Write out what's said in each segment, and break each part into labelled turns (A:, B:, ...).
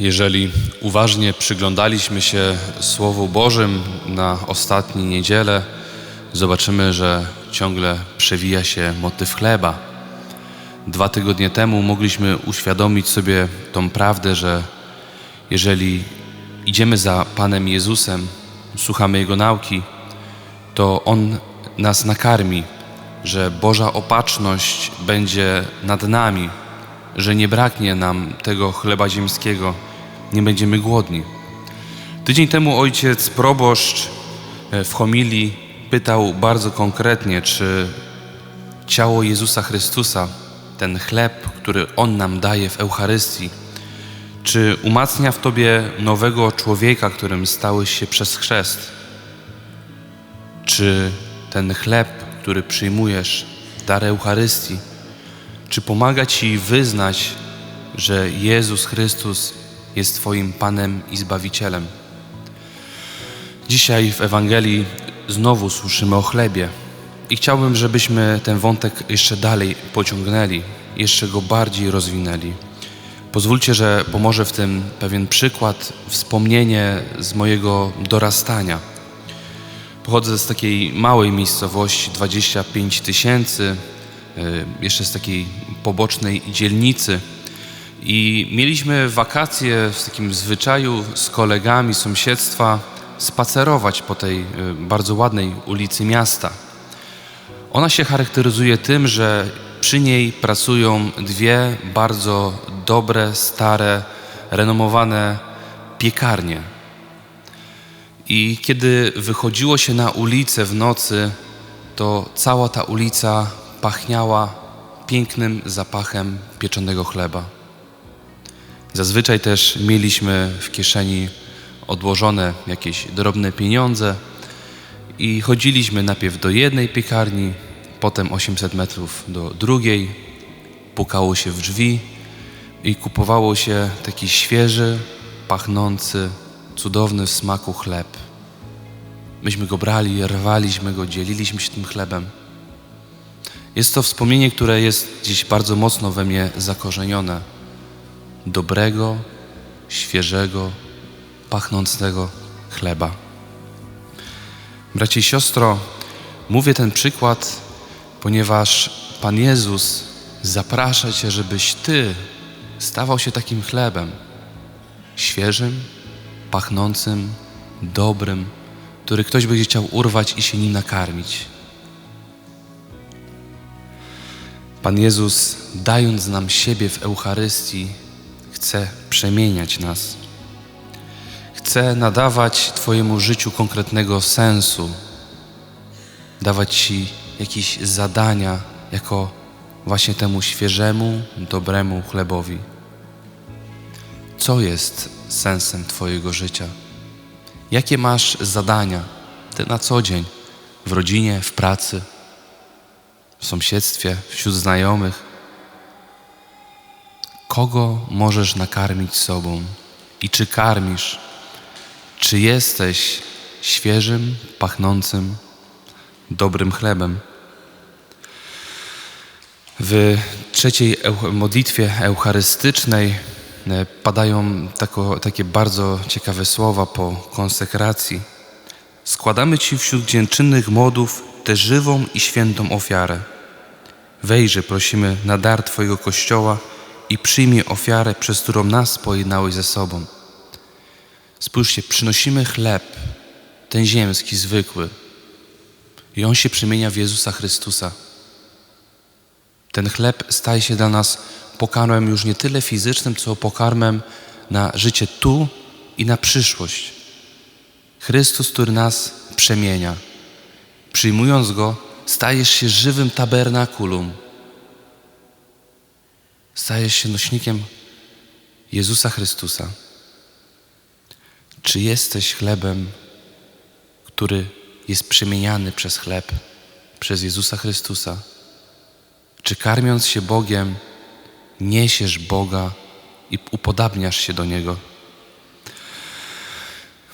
A: Jeżeli uważnie przyglądaliśmy się Słowu Bożym na ostatniej niedzielę, zobaczymy, że ciągle przewija się motyw chleba. Dwa tygodnie temu mogliśmy uświadomić sobie tą prawdę, że jeżeli idziemy za Panem Jezusem, słuchamy Jego nauki, to On nas nakarmi, że Boża opatrzność będzie nad nami, że nie braknie nam tego chleba ziemskiego, nie będziemy głodni. Tydzień temu ojciec proboszcz e, w homilii pytał bardzo konkretnie, czy ciało Jezusa Chrystusa, ten chleb, który On nam daje w Eucharystii, czy umacnia w Tobie nowego człowieka, którym stałeś się przez chrzest? Czy ten chleb, który przyjmujesz, dar Eucharystii, czy pomaga Ci wyznać, że Jezus Chrystus jest Twoim Panem i Zbawicielem? Dzisiaj w Ewangelii znowu słyszymy o chlebie i chciałbym, żebyśmy ten wątek jeszcze dalej pociągnęli, jeszcze go bardziej rozwinęli. Pozwólcie, że pomoże w tym pewien przykład, wspomnienie z mojego dorastania. Pochodzę z takiej małej miejscowości, 25 tysięcy, y, jeszcze z takiej pobocznej dzielnicy. I mieliśmy wakacje w takim zwyczaju z kolegami sąsiedztwa spacerować po tej y, bardzo ładnej ulicy miasta. Ona się charakteryzuje tym, że przy niej pracują dwie bardzo dobre, stare, renomowane piekarnie. I kiedy wychodziło się na ulicę w nocy, to cała ta ulica pachniała pięknym zapachem pieczonego chleba. Zazwyczaj też mieliśmy w kieszeni odłożone jakieś drobne pieniądze i chodziliśmy najpierw do jednej piekarni, potem 800 metrów do drugiej, pukało się w drzwi i kupowało się taki świeży, pachnący, cudowny w smaku chleb. Myśmy go brali, rwaliśmy go, dzieliliśmy się tym chlebem. Jest to wspomnienie, które jest dziś bardzo mocno we mnie zakorzenione. Dobrego, świeżego, pachnącego chleba. Bracie i siostro, mówię ten przykład, ponieważ Pan Jezus zaprasza Cię, żebyś Ty stawał się takim chlebem świeżym, pachnącym, dobrym, który ktoś będzie chciał urwać i się nim nakarmić. Pan Jezus, dając nam siebie w Eucharystii, chce przemieniać nas. Chce nadawać Twojemu życiu konkretnego sensu, dawać Ci jakieś zadania jako właśnie temu świeżemu, dobremu chlebowi. Co jest sensem Twojego życia? Jakie masz zadania Ty na co dzień w rodzinie, w pracy, w sąsiedztwie, wśród znajomych? Kogo możesz nakarmić sobą i czy karmisz? Czy jesteś świeżym, pachnącym, dobrym chlebem? W trzeciej modlitwie eucharystycznej e, padają tako, takie bardzo ciekawe słowa po konsekracji. Składamy Ci wśród dziękczynnych modów tę żywą i świętą ofiarę. Wejrze, prosimy, na dar Twojego Kościoła i przyjmij ofiarę, przez którą nas pojednałeś ze sobą. Spójrzcie, przynosimy chleb, ten ziemski, zwykły, i on się przemienia w Jezusa Chrystusa. Ten chleb staje się dla nas pokarmem już nie tyle fizycznym, co pokarmem na życie tu i na przyszłość. Chrystus, który nas przemienia. Przyjmując Go, stajesz się żywym tabernakulum. Stajesz się nośnikiem Jezusa Chrystusa. Czy jesteś chlebem, który jest przemieniany przez chleb, przez Jezusa Chrystusa? Czy karmiąc się Bogiem, niesiesz Boga i upodabniasz się do Niego?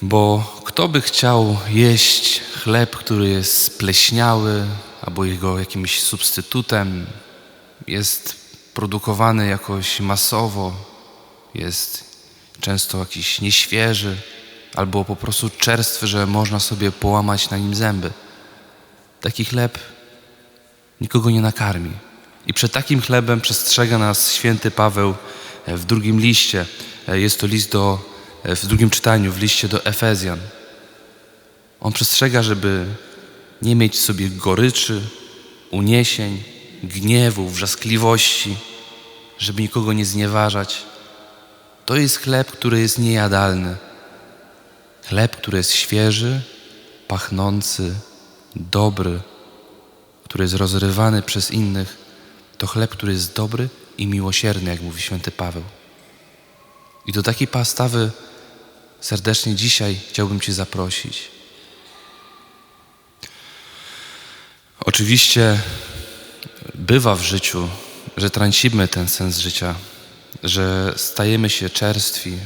A: Bo kto by chciał jeść chleb, który jest spleśniały, albo jego jakimś substytutem, jest produkowany jakoś masowo, jest często jakiś nieświeży, albo po prostu czerstwy, że można sobie połamać na nim zęby. Taki chleb nikogo nie nakarmi. I przed takim chlebem przestrzega nas święty Paweł w drugim liście. Jest to list do, w drugim czytaniu, w liście do Efezjan. On przestrzega, żeby nie mieć w sobie goryczy, uniesień, gniewu, wrzaskliwości, żeby nikogo nie znieważać. To jest chleb, który jest niejadalny. Chleb, który jest świeży, pachnący, dobry, który jest rozrywany przez innych, to chleb, który jest dobry i miłosierny, jak mówi święty Paweł. I do takiej postawy serdecznie dzisiaj chciałbym Cię zaprosić. Oczywiście bywa w życiu, że tracimy ten sens życia, że stajemy się czerstwi,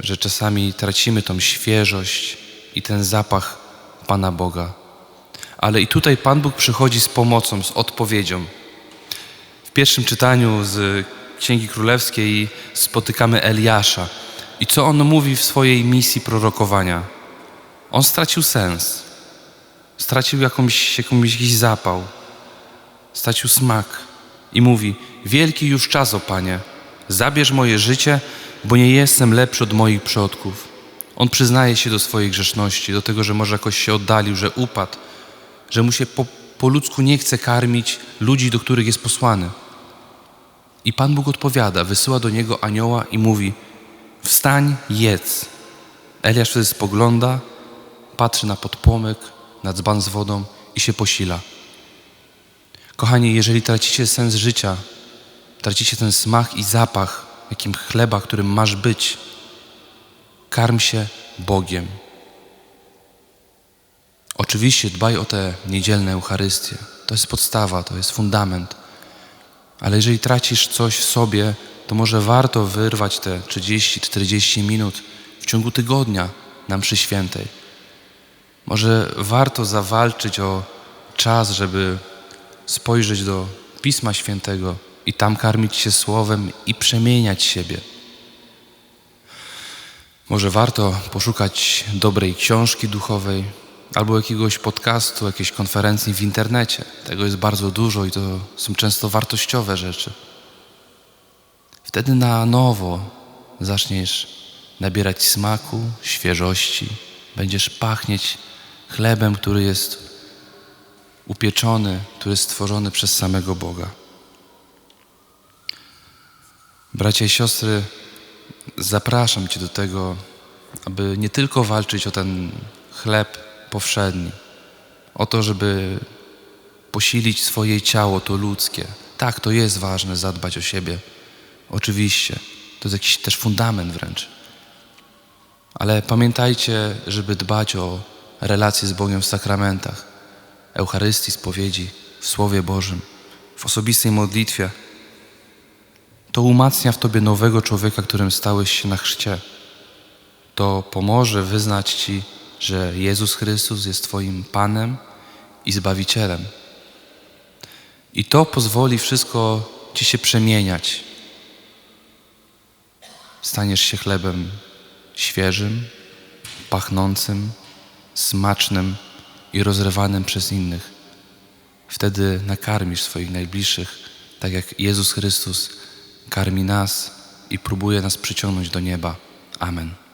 A: że czasami tracimy tą świeżość i ten zapach Pana Boga. Ale i tutaj Pan Bóg przychodzi z pomocą, z odpowiedzią. W pierwszym czytaniu z Księgi Królewskiej spotykamy Eliasza. I co on mówi w swojej misji prorokowania? On stracił sens, stracił jakąś, jakąś, jakiś zapał, stracił smak i mówi: Wielki już czas, o Panie, zabierz moje życie, bo nie jestem lepszy od moich przodków. On przyznaje się do swojej grzeszności, do tego, że może jakoś się oddalił, że upadł, że mu się po, po ludzku nie chce karmić ludzi, do których jest posłany. I Pan Bóg odpowiada, wysyła do niego anioła i mówi: Wstań, jedz. Eliasz wtedy spogląda, patrzy na podpłomyk, na dzban z wodą i się posila. Kochani, jeżeli tracicie sens życia, tracicie ten smak i zapach, jakim chleba, którym masz być, karm się Bogiem. Oczywiście dbaj o te niedzielne Eucharystie. To jest podstawa, to jest fundament. Ale jeżeli tracisz coś w sobie, to może warto wyrwać te 30-40 minut w ciągu tygodnia na mszy świętej. Może warto zawalczyć o czas, żeby spojrzeć do Pisma Świętego i tam karmić się słowem i przemieniać siebie. Może warto poszukać dobrej książki duchowej albo jakiegoś podcastu, jakiejś konferencji w internecie. Tego jest bardzo dużo i to są często wartościowe rzeczy. Wtedy na nowo zaczniesz nabierać smaku, świeżości, będziesz pachnieć chlebem, który jest upieczony, który jest stworzony przez samego Boga. Bracia i siostry, zapraszam Cię do tego, aby nie tylko walczyć o ten chleb powszedni, o to, żeby posilić swoje ciało, to ludzkie. Tak, to jest ważne, zadbać o siebie. Oczywiście, to jest jakiś też fundament wręcz. Ale pamiętajcie, żeby dbać o relacje z Bogiem w sakramentach, Eucharystii, spowiedzi, w Słowie Bożym, w osobistej modlitwie. To umacnia w Tobie nowego człowieka, którym stałeś się na chrzcie. To pomoże wyznać Ci, że Jezus Chrystus jest Twoim Panem i Zbawicielem. I to pozwoli wszystko Ci się przemieniać. Staniesz się chlebem świeżym, pachnącym, smacznym i rozrywanym przez innych. Wtedy nakarmisz swoich najbliższych, tak jak Jezus Chrystus karmi nas i próbuje nas przyciągnąć do nieba. Amen.